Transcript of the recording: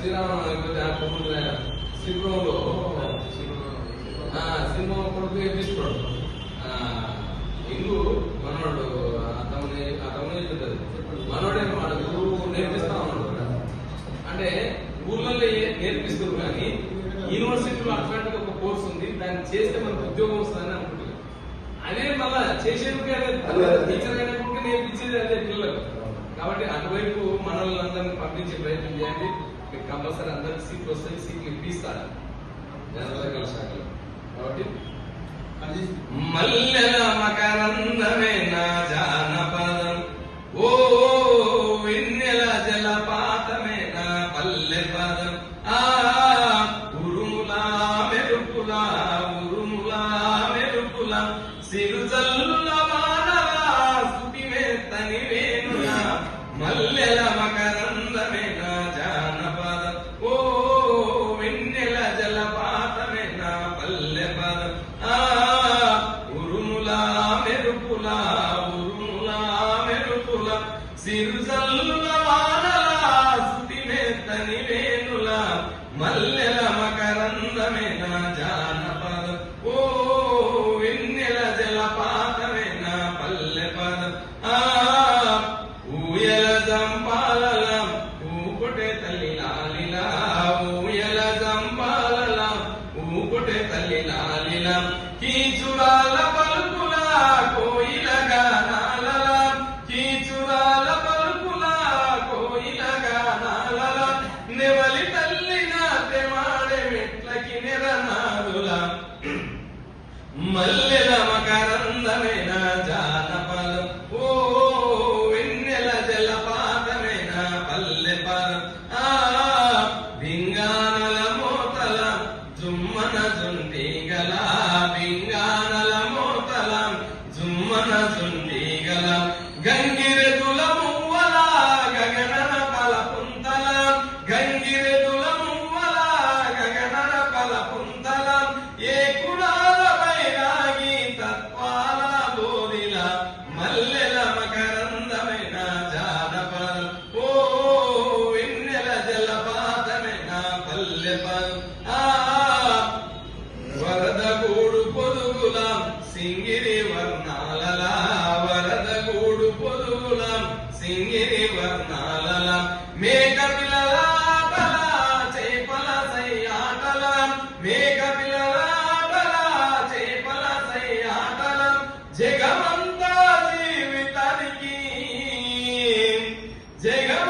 శ్రీరామ శ్రీపురంలో ఆ, సింహం కొడుకు ఎప్పిస్తాడు ఇంగు మనోడు అతని అతను చెప్తుంది మనోడే మన గురువు నేర్పిస్తా ఉన్నాడు అంటే ఏ- నేర్పిస్తారు కానీ యూనివర్సిటీలో అట్లాంటి ఒక కోర్స్ ఉంది. దాన్ని చేస్తే మనకు ఉద్యోగం వస్తుందని అనుకుంటున్నారు. అదే మళ్ళా చేసేందుకే టీచర్ అయినప్పుడు నేర్పించేది అదే పిల్లలకు. కాబట్టి అటువైపు మనల్ని పంపించే ప్రయత్నం చేయండి. మీకు కంపల్సరీ అందరికి సీట్లు వస్తాయి సీట్లు ఇప్పిస్తారు. జనరల్ శాఖలో కాబట్టి మల్లెల ఉరుములా మెరుపులా ఉరుములా మెరుపులా సిరుజల్లుల వానలా సుతిమే తని మల్లెల మకరందమే నా ఓ వెన్నెల జలపాతమే పల్లె పద ఆ ఊయల జంపా తల్లి నాలినం కీచురాల పలుకుల కోయిలగా నాలలం. కీచురాల పలుకుల కోయిలగా నాలలం. నెవలి తల్లి నా తెమాడె మెట్లకి సుమ్మన సుండీగల గంగిరెదుల మువ్వల గగనన కల పుంతల. గంగిరెదుల మువ్వల గగనన కల పుంతల. ఏ కుడాలపై రాగి తత్వాల బోధిల మల్లెల మకరందమైన జానపద. ఓ విన్నెల జలపాతమైన పల్లె ఆ సింగిరి వర్ణాల వరద గూడు పొదుగుల సింగిరి వర్ణాల మేఘ పిల్లల చేపల సయ్యాటల మేఘ పిల్లల చేపల సయ్యాటల జగమంత